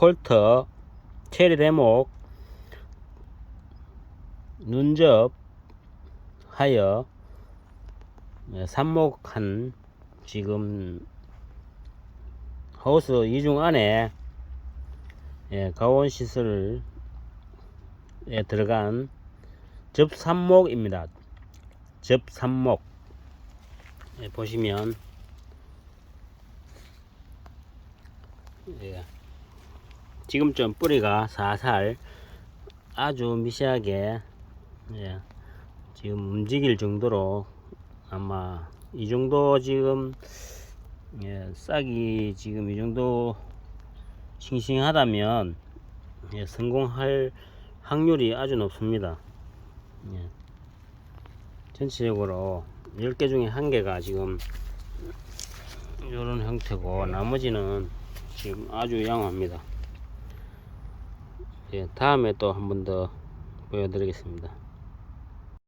콜터, 체리 대목, 눈접, 하여, 예, 삽목한 지금 하우스 이중 안에 예, 가온 시설에 들어간 접삽목입니다. 접삽목 예, 보시면 예, 지금쯤 뿌리가 살살 아주 미세하게 예, 지금 움직일 정도로 아마 이 정도 지금 예, 싹이 지금 이 정도 싱싱하다면 예, 성공할 확률이 아주 높습니다. 예. 전체적으로 10개 중에 한 개가 지금 이런 형태고 나머지는 지금 아주 양호합니다. 예, 다음에 또 한 번 더 보여드리겠습니다.